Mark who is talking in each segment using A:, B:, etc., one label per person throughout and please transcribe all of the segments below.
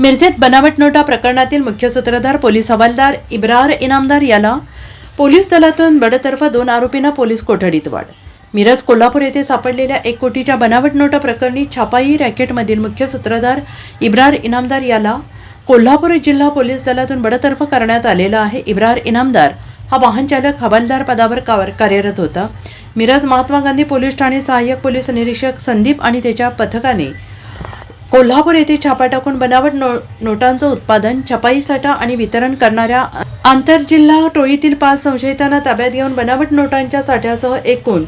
A: मिरजेत बनावट नोटा प्रकरणातील मुख्य सूत्रधार पोलीस हवालदार इब्रार इनामदार याला पोलीस दलातून बडतर्फ दोन आरोपींना पोलीस कोठडीत वाढ. मिरज कोल्हापूर येथे सापडलेल्या एक कोटीच्या बनावट नोटा प्रकरणी छापाई रॅकेटमधील मुख्य सूत्रधार इब्रार इनामदार याला कोल्हापूर जिल्हा पोलीस दलातून बडतर्फ करण्यात आलेला आहे. इब्रार इनामदार हा वाहन चालक हवालदार पदावर कार्यरत होता. मिरज महात्मा गांधी पोलीस ठाणे सहाय्यक पोलीस निरीक्षक संदीप आणि त्याच्या पथकाने कोल्हापूर येथे छापा टाकून बनावट नो नोटांचं उत्पादन छपाईसाठा आणि वितरण करणाऱ्या आंतरजिल्हा टोळीतील पाच संशयितांना ताब्यात घेऊन बनावट नोटांच्या साठ्यासह एकूण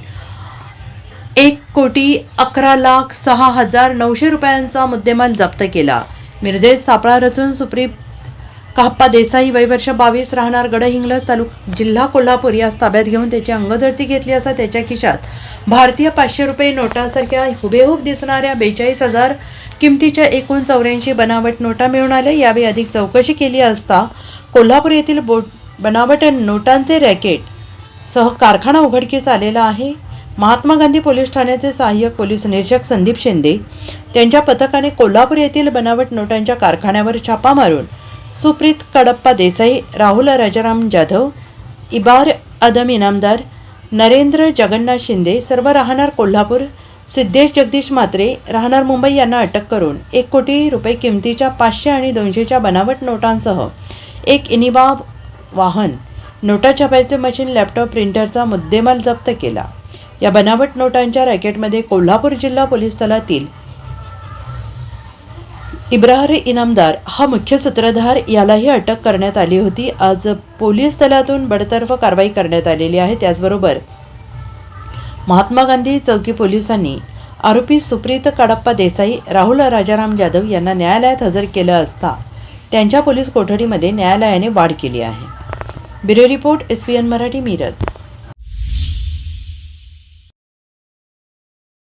A: एक कोटी अकरा लाख सहा हजार नऊशे रुपयांचा मुद्देमाल जप्त केला. मिरजेत सापळा रचून सुप्री काप्पा देसाई वयवर्ष बावीस राहणार गडहिंग्लज तालुक जिल्हा कोल्हापूर यास ताब्यात घेऊन त्याची अंगझडती घेतली असता त्याच्या खिशात भारतीय पाचशे रुपये नोटासारख्या हुबेहूब दिसणाऱ्या बेचाळीस हजार किमतीच्या एकूण चौऱ्याऐंशी बनावट नोटा मिळून आल्या. यावेळी अधिक चौकशी केली असता कोल्हापूर येथील बोट बनावट नोटांचे रॅकेट सह कारखाना उघडकीस आलेला आहे. महात्मा गांधी पोलीस ठाण्याचे सहाय्यक पोलीस निरीक्षक संदीप शिंदे त्यांच्या पथकाने कोल्हापूर येथील बनावट नोटांच्या कारखान्यावर छापा मारून सुप्रीत कडप्पा देसाई राहुल राजाराम जाधव इबार अदम इनामदार नरेंद्र जगन्नाथ शिंदे सर्व राहणार कोल्हापूर सिद्धेश जगदीश म्हात्रे राहणार मुंबई यांना अटक करून एक कोटी रुपये किमतीच्या पाचशे आणि दोनशेच्या बनावट नोटांसह एक इनिवा वाहन नोटा छापायचे मशीन लॅपटॉप प्रिंटरचा मुद्देमाल जप्त केला. या बनावट नोटांच्या रॅकेटमध्ये कोल्हापूर जिल्हा पोलीस दलातील इब्राहरी इनामदार हा मुख्य सूत्रधार यालाही अटक करण्यात आली होती. आज पोलीस दलातून बडतर्फ कारवाई करण्यात आलेली आहे. त्याचबरोबर महात्मा गांधी चौकी पोलिसांनी आरोपी सुप्रीत कडप्पा देसाई राहुल राजाराम जाधव यांना न्यायालयात हजर केलं असता त्यांच्या पोलीस कोठडीमध्ये न्यायालयाने वाढ केली आहे. Bureau report S P N Marathi Miraj.